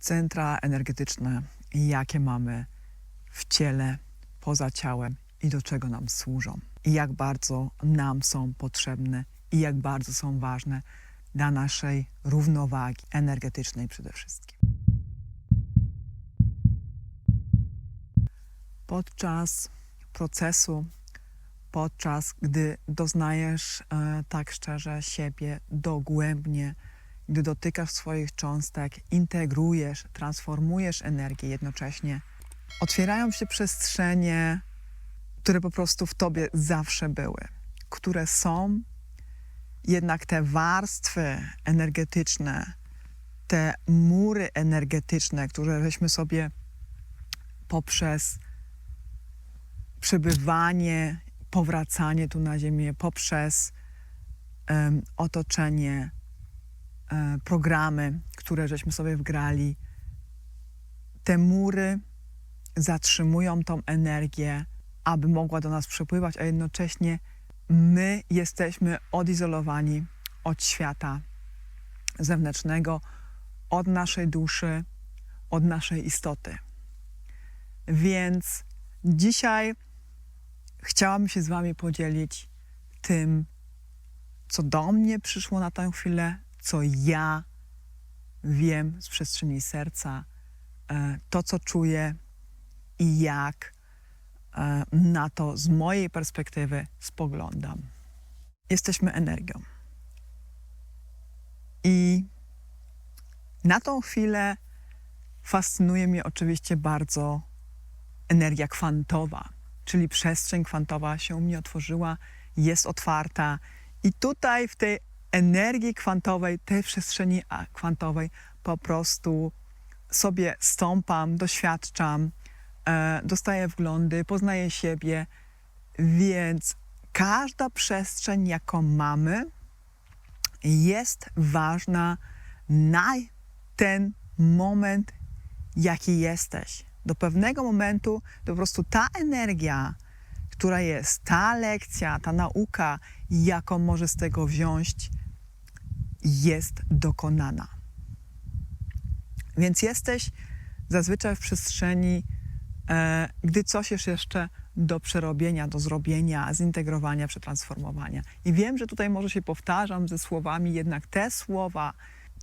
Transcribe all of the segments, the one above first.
centra energetyczne, jakie mamy w ciele, poza ciałem i do czego nam służą. I jak bardzo nam są potrzebne i jak bardzo są ważne dla naszej równowagi energetycznej przede wszystkim. Podczas procesu, podczas gdy doznajesz e, tak szczerze siebie dogłębnie, gdy dotykasz swoich cząstek, integrujesz, transformujesz energię jednocześnie, otwierają się przestrzenie, które po prostu w tobie zawsze były, które są, jednak te warstwy energetyczne, te mury energetyczne, które żeśmy sobie poprzez przebywanie, powracanie tu na Ziemię, poprzez em, otoczenie, programy, które żeśmy sobie wgrali, te mury zatrzymują tą energię, aby mogła do nas przepływać, a jednocześnie my jesteśmy odizolowani od świata zewnętrznego, od naszej duszy, od naszej istoty. Więc dzisiaj chciałam się z Wami podzielić tym, co do mnie przyszło na tę chwilę, co ja wiem z przestrzeni serca, e, to, co czuję i jak e, na to z mojej perspektywy spoglądam. Jesteśmy energią. I na tą chwilę fascynuje mnie oczywiście bardzo energia kwantowa, czyli przestrzeń kwantowa się u mnie otworzyła, jest otwarta. I tutaj w tej energii kwantowej, tej przestrzeni kwantowej po prostu sobie stąpam, doświadczam, e, dostaję wglądy, poznaję siebie, więc każda przestrzeń, jaką mamy, jest ważna na ten moment, jaki jesteś. Do pewnego momentu po prostu ta energia, która jest, ta lekcja, ta nauka, jaką może z tego wziąć, jest dokonana. Więc jesteś zazwyczaj w przestrzeni, e, gdy coś jest jeszcze do przerobienia, do zrobienia, zintegrowania, przetransformowania. I wiem, że tutaj może się powtarzam ze słowami, jednak te słowa,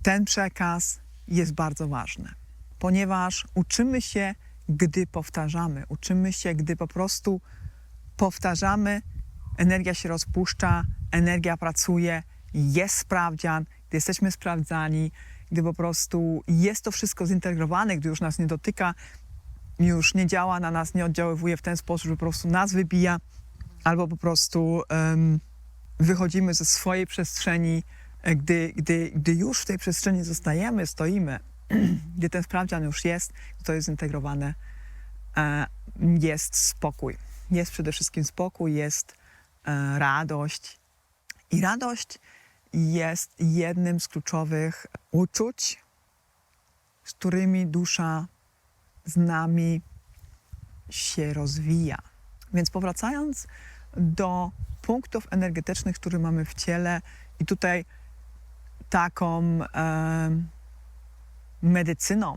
ten przekaz jest bardzo ważny, ponieważ uczymy się, gdy powtarzamy, uczymy się, gdy po prostu powtarzamy, energia się rozpuszcza, energia pracuje, jest sprawdzian, gdy jesteśmy sprawdzani, gdy po prostu jest to wszystko zintegrowane, gdy już nas nie dotyka, już nie działa na nas, nie oddziaływuje w ten sposób, że po prostu nas wybija, albo po prostu em, wychodzimy ze swojej przestrzeni, e, gdy, gdy, gdy już w tej przestrzeni zostajemy, stoimy, gdy ten sprawdzian już jest, to jest zintegrowane, e, jest spokój. Jest przede wszystkim spokój, jest e, radość. I radość jest jednym z kluczowych uczuć, z którymi dusza z nami się rozwija. Więc powracając do punktów energetycznych, które mamy w ciele, i tutaj taką e, medycyną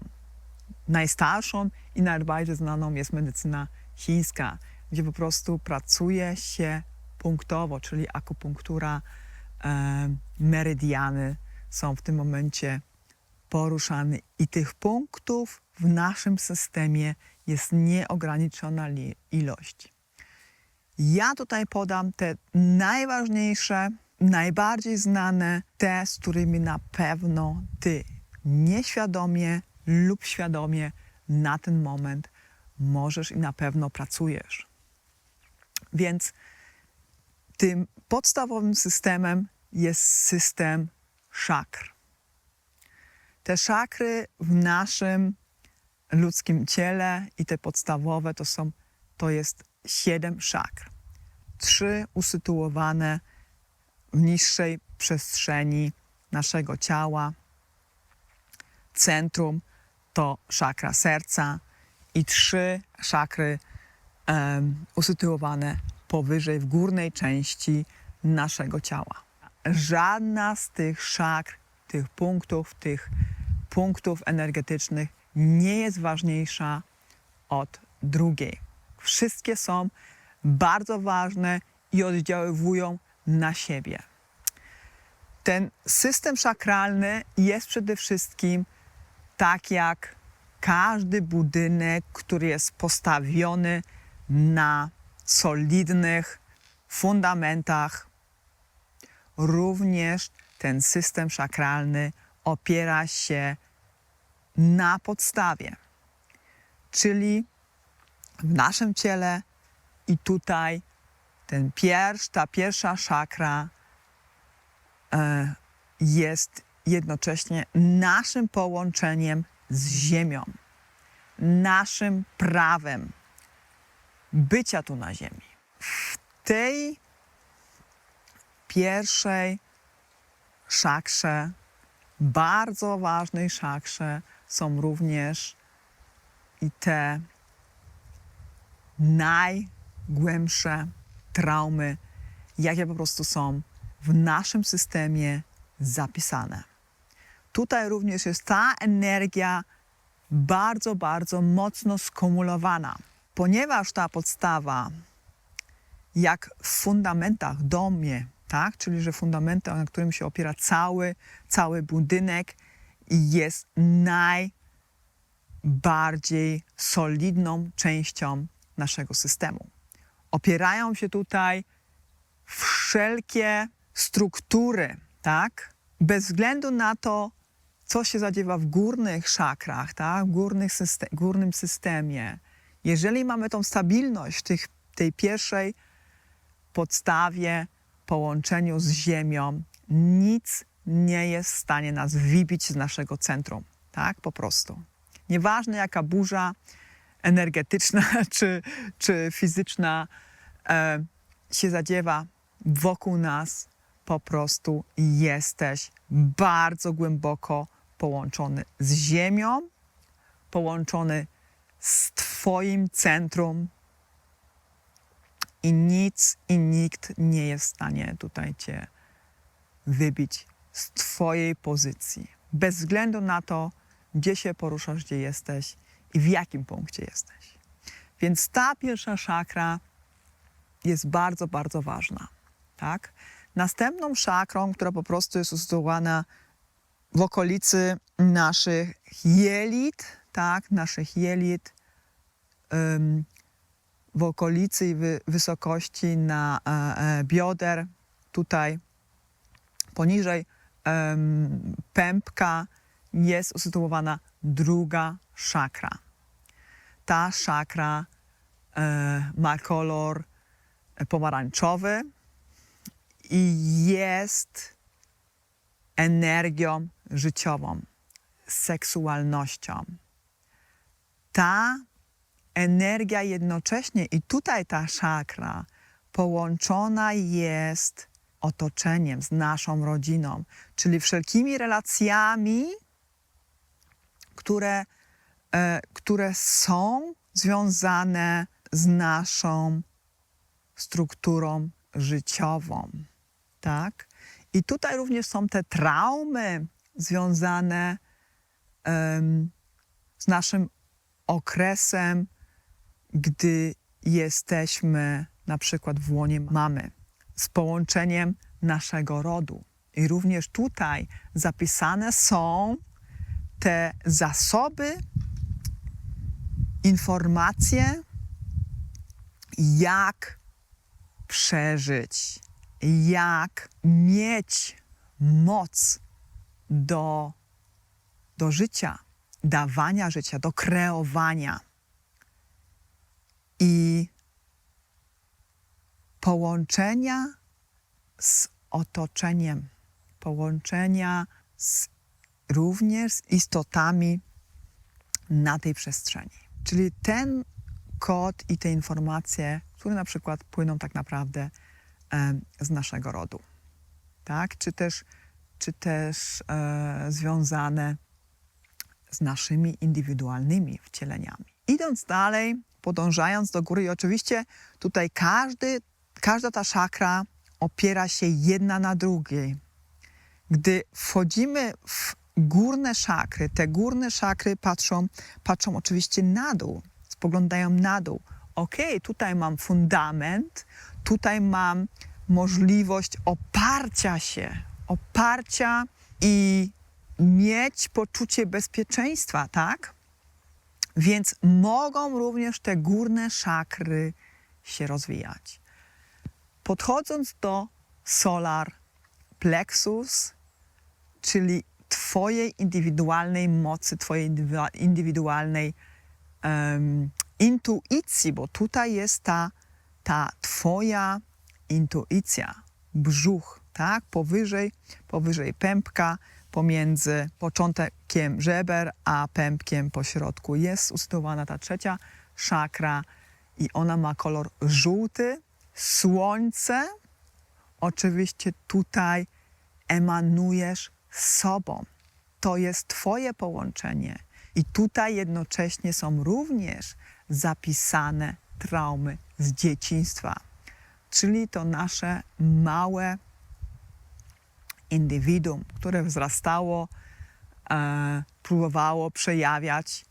najstarszą i najbardziej znaną jest medycyna chińska, gdzie po prostu pracuje się punktowo, czyli akupunktura, meridiany są w tym momencie poruszane i tych punktów w naszym systemie jest nieograniczona ilość. Ja tutaj podam te najważniejsze, najbardziej znane, te, z którymi na pewno ty nieświadomie lub świadomie na ten moment możesz i na pewno pracujesz. Więc tym podstawowym systemem jest system szakr. Te szakry w naszym ludzkim ciele i te podstawowe to są, to jest siedem szakr. Trzy usytuowane w niższej przestrzeni naszego ciała. Centrum to szakra serca i trzy szakry em, usytuowane powyżej w górnej części naszego ciała. Żadna z tych szakr, tych punktów, tych punktów energetycznych nie jest ważniejsza od drugiej. Wszystkie są bardzo ważne i oddziaływują na siebie. Ten system szakralny jest przede wszystkim tak jak każdy budynek, który jest postawiony na solidnych fundamentach. Również ten system szakralny opiera się na podstawie, czyli w naszym ciele i tutaj ten pierw, ta pierwsza szakra e, jest jednocześnie naszym połączeniem z Ziemią, naszym prawem bycia tu na Ziemi. W tej pierwszej szakrze, bardzo ważnej szakrze, są również i te najgłębsze traumy, jakie po prostu są w naszym systemie zapisane. Tutaj również jest ta energia bardzo, bardzo mocno skumulowana, ponieważ ta podstawa, jak w fundamentach, domie, tak? czyli że fundamentem, na którym się opiera cały, cały budynek, jest najbardziej solidną częścią naszego systemu. Opierają się tutaj wszelkie struktury, tak? Bez względu na to, co się zadziewa w górnych szakrach, tak? w górnych syste- górnym systemie. Jeżeli mamy tą stabilność tych, tej pierwszej podstawie, połączeniu z Ziemią, nic nie jest w stanie nas wybić z naszego centrum. Tak, po prostu. Nieważne jaka burza energetyczna czy, czy fizyczna e, się zadziewa wokół nas, po prostu jesteś bardzo głęboko połączony z Ziemią, połączony z Twoim centrum i nic i nikt nie jest w stanie tutaj Cię wybić z Twojej pozycji. Bez względu na to, gdzie się poruszasz, gdzie jesteś i w jakim punkcie jesteś. Więc ta pierwsza szakra jest bardzo, bardzo ważna. Tak? Następną szakrą, która po prostu jest usytuowana w okolicy naszych jelit, tak, naszych jelit, w okolicy i wy, wysokości na e, e, bioder, tutaj poniżej pępka jest usytuowana druga szakra. Ta szakra e, ma kolor pomarańczowy i jest energią życiową, seksualnością. Ta energia jednocześnie i tutaj ta szakra połączona jest otoczeniem, z naszą rodziną, czyli wszelkimi relacjami, które, e, które są związane z naszą strukturą życiową. Tak? I tutaj również są te traumy związane em, z naszym okresem, gdy jesteśmy na przykład w łonie mamy, z połączeniem naszego rodu. I również tutaj zapisane są te zasoby, informacje, jak przeżyć, jak mieć moc do, do życia, dawania życia, do kreowania i połączenia z otoczeniem, połączenia z, również z istotami na tej przestrzeni. Czyli ten kod i te informacje, które na przykład płyną tak naprawdę e, z naszego rodu, tak? Czy też, czy też e, związane z naszymi indywidualnymi wcieleniami. Idąc dalej, podążając do góry, i oczywiście tutaj każdy, każda ta szakra opiera się jedna na drugiej. Gdy wchodzimy w górne szakry, te górne szakry patrzą, patrzą oczywiście na dół, spoglądają na dół. Ok, tutaj mam fundament, tutaj mam możliwość oparcia się, oparcia i mieć poczucie bezpieczeństwa, tak? Więc mogą również te górne szakry się rozwijać. Podchodząc do solar plexus, czyli Twojej indywidualnej mocy, Twojej indywidua- indywidualnej em, intuicji, bo tutaj jest ta, ta Twoja intuicja, brzuch, tak? Powyżej, powyżej pępka, pomiędzy początkiem żeber a pępkiem po środku jest usytuowana ta trzecia szakra i ona ma kolor żółty. Słońce, oczywiście tutaj emanujesz sobą. To jest Twoje połączenie. I tutaj jednocześnie są również zapisane traumy z dzieciństwa, czyli to nasze małe indywiduum, które wzrastało, e, próbowało przejawiać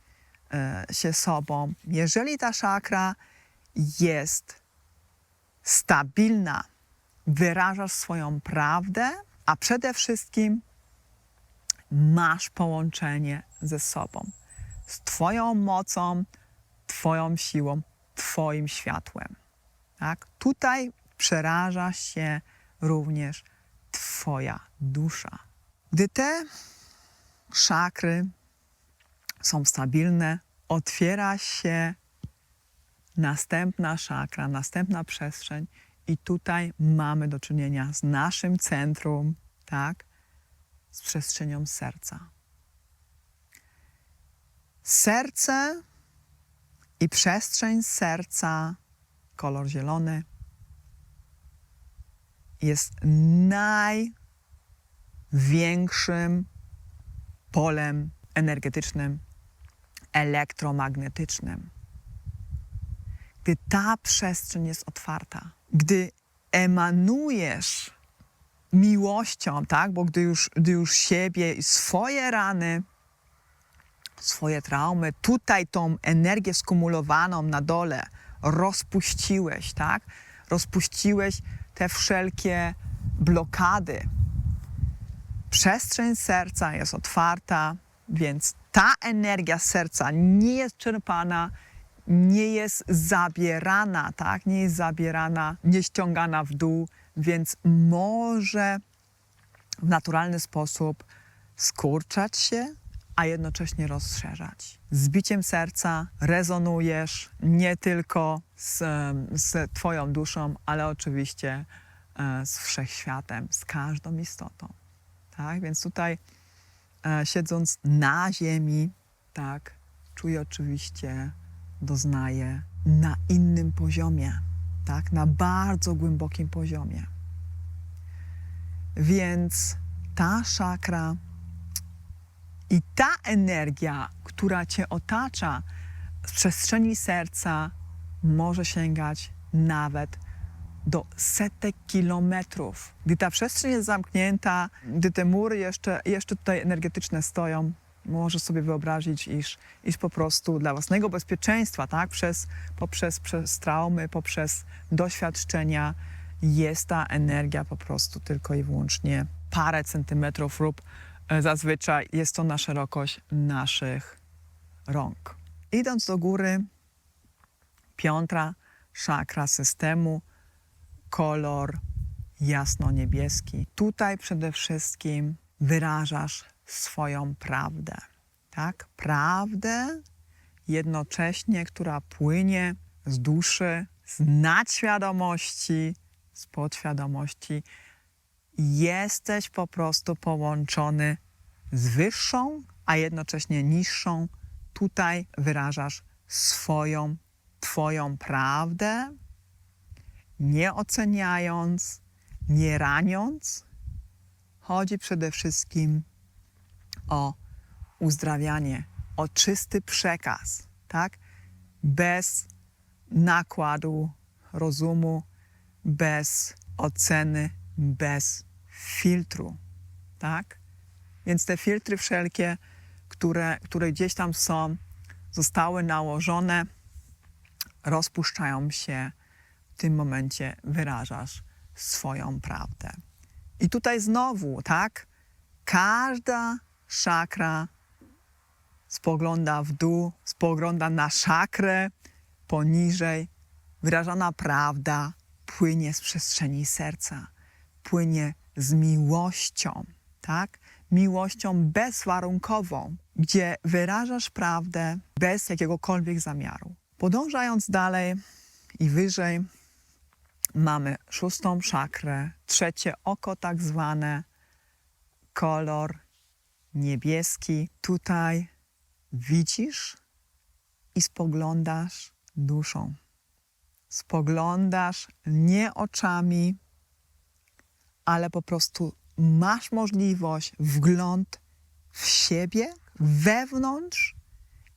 e, się sobą. Jeżeli ta szakra jest stabilna, wyrażasz swoją prawdę, a przede wszystkim masz połączenie ze sobą, z Twoją mocą, Twoją siłą, Twoim światłem. Tak? Tutaj przeraża się również Twoja dusza. Gdy te szakry są stabilne, otwiera się następna szakra, następna przestrzeń, i tutaj mamy do czynienia z naszym centrum, tak? Z przestrzenią serca. Serce i przestrzeń serca, kolor zielony, jest największym polem energetycznym, elektromagnetycznym. Gdy ta przestrzeń jest otwarta, gdy emanujesz miłością, tak? Bo gdy już, gdy już siebie i swoje rany, swoje traumy, tutaj tą energię skumulowaną na dole rozpuściłeś, tak? Rozpuściłeś te wszelkie blokady. Przestrzeń serca jest otwarta, więc ta energia serca nie jest czerpana, nie jest zabierana, tak? Nie jest zabierana, nie ściągana w dół, więc może w naturalny sposób skurczać się, a jednocześnie rozszerzać. Z biciem serca rezonujesz nie tylko z, z Twoją duszą, ale oczywiście e, z wszechświatem, z każdą istotą. Tak? Więc tutaj e, siedząc na ziemi, tak, czuję oczywiście, doznaję na innym poziomie, tak, na bardzo głębokim poziomie. Więc ta szakra i ta energia, która cię otacza z przestrzeni serca, może sięgać nawet do setek kilometrów. Gdy ta przestrzeń jest zamknięta, gdy te mury jeszcze, jeszcze tutaj energetyczne stoją, możesz sobie wyobrazić, iż, iż po prostu dla własnego bezpieczeństwa, tak, przez, poprzez przez traumy, poprzez doświadczenia, jest ta energia po prostu tylko i wyłącznie parę centymetrów lub e, zazwyczaj jest to na szerokość naszych rąk. Idąc do góry, piąta szakra systemu, kolor jasno-niebieski. Tutaj przede wszystkim wyrażasz swoją prawdę, tak? Prawdę jednocześnie, która płynie z duszy, z nadświadomości, z podświadomości. Jesteś po prostu połączony z wyższą, a jednocześnie niższą. Tutaj wyrażasz swoją, Twoją prawdę, nie oceniając, nie raniąc. Chodzi przede wszystkim o uzdrawianie, o czysty przekaz, tak? Bez nakładu rozumu, bez oceny, bez filtru, tak? Więc te filtry wszelkie, które, które gdzieś tam są, zostały nałożone, rozpuszczają się. Tym momencie wyrażasz swoją prawdę. I tutaj znowu, tak? Każda szakra spogląda w dół, spogląda na szakrę poniżej. Wyrażana prawda płynie z przestrzeni serca, płynie z miłością, tak? Miłością bezwarunkową, gdzie wyrażasz prawdę bez jakiegokolwiek zamiaru. Podążając dalej i wyżej, mamy szóstą szakrę, trzecie oko tak zwane, kolor niebieski. Tutaj widzisz i spoglądasz duszą. Spoglądasz nie oczami, ale po prostu masz możliwość wgląd w siebie, wewnątrz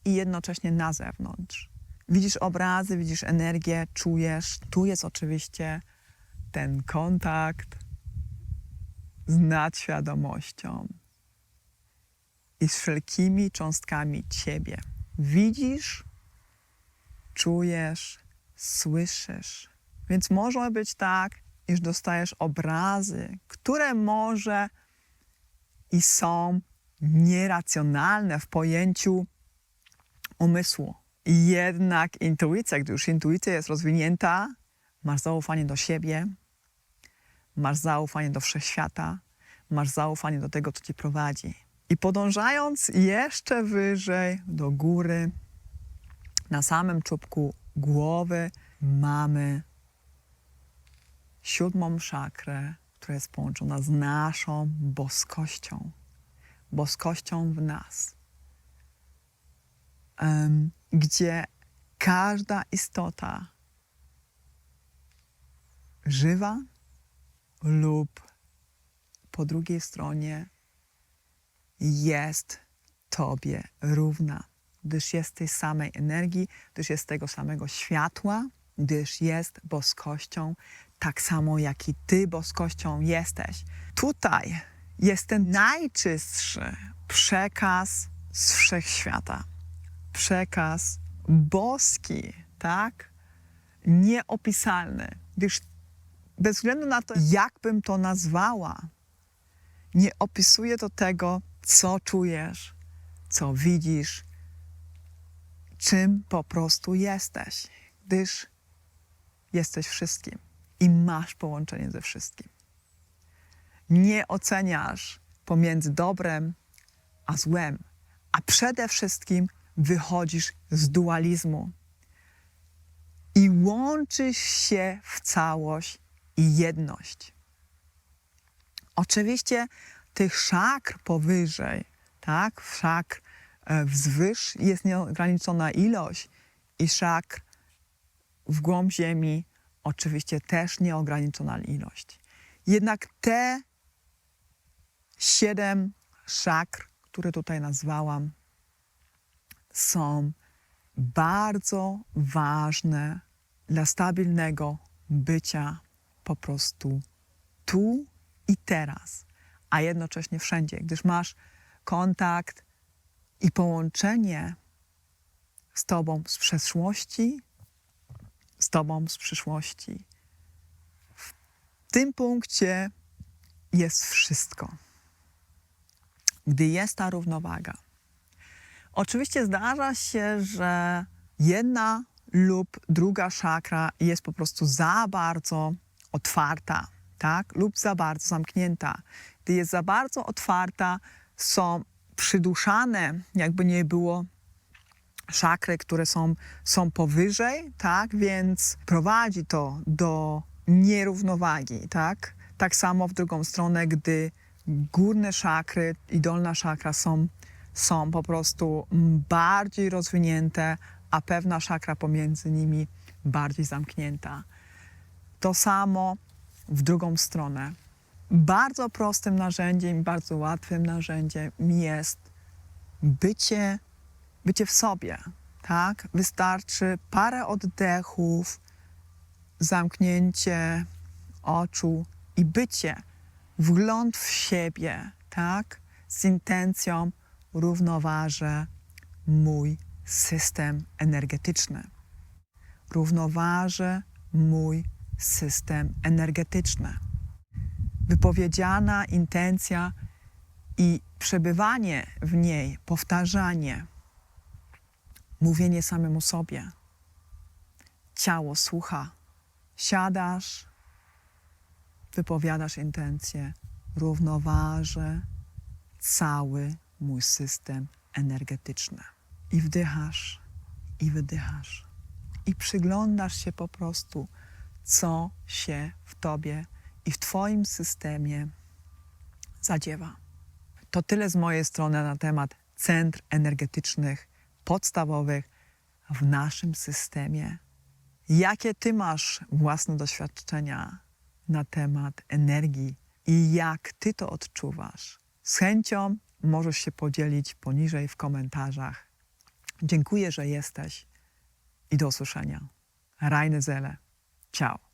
i jednocześnie na zewnątrz. Widzisz obrazy, widzisz energię, czujesz. Tu jest oczywiście ten kontakt z nadświadomością i z wszelkimi cząstkami ciebie. Widzisz, czujesz, słyszysz. Więc może być tak, iż dostajesz obrazy, które może i są nieracjonalne w pojęciu umysłu. Jednak intuicja, gdy już intuicja jest rozwinięta, masz zaufanie do siebie, masz zaufanie do wszechświata, masz zaufanie do tego, co ci prowadzi. I podążając jeszcze wyżej do góry, na samym czubku głowy mamy siódmą szakrę, która jest połączona z naszą boskością, boskością w nas, gdzie każda istota żywa lub po drugiej stronie jest Tobie równa, gdyż jest tej samej energii, gdyż jest tego samego światła, gdyż jest boskością, tak samo jak i Ty boskością jesteś. Tutaj jest ten najczystszy przekaz z wszechświata. Przekaz boski, tak? Nieopisalny, gdyż bez względu na to, jak bym to nazwała, nie opisuje to tego, co czujesz, co widzisz, czym po prostu jesteś, gdyż jesteś wszystkim i masz połączenie ze wszystkim. Nie oceniasz pomiędzy dobrem a złem, a przede wszystkim wychodzisz z dualizmu i łączysz się w całość i jedność. Oczywiście tych szakr powyżej, tak, szakr e, wzwyż jest nieograniczona ilość i szakr w głąb ziemi oczywiście też nieograniczona ilość. Jednak te siedem szakr, które tutaj nazwałam, są bardzo ważne dla stabilnego bycia po prostu tu i teraz, a jednocześnie wszędzie, gdyż masz kontakt i połączenie z Tobą z przeszłości, z Tobą z przyszłości. W tym punkcie jest wszystko. Gdy jest ta równowaga. Oczywiście zdarza się, że jedna lub druga szakra jest po prostu za bardzo otwarta, tak? Lub za bardzo zamknięta. Gdy jest za bardzo otwarta, są przyduszane, jakby nie było szakry, które są, są powyżej, tak? Więc prowadzi to do nierównowagi, tak? Tak samo w drugą stronę, gdy górne szakry i dolna szakra są, są po prostu bardziej rozwinięte, a pewna szakra pomiędzy nimi bardziej zamknięta. To samo w drugą stronę. Bardzo prostym narzędziem, bardzo łatwym narzędziem jest bycie, bycie w sobie. Tak? Wystarczy parę oddechów, zamknięcie oczu i bycie, wgląd w siebie, tak? z intencją równoważę mój system energetyczny. Równoważę mój system energetyczny. Wypowiedziana intencja i przebywanie w niej, powtarzanie, mówienie samemu sobie. Ciało słucha. Siadasz, wypowiadasz intencję, równoważę cały mój system energetyczny. I wdychasz, i wydychasz. I przyglądasz się po prostu, co się w tobie i w twoim systemie zadziewa. To tyle z mojej strony na temat centr energetycznych podstawowych w naszym systemie. Jakie ty masz własne doświadczenia na temat energii i jak ty to odczuwasz? Z chęcią możesz się podzielić poniżej w komentarzach. Dziękuję, że jesteś i do usłyszenia. Rajne Zele. Ciao.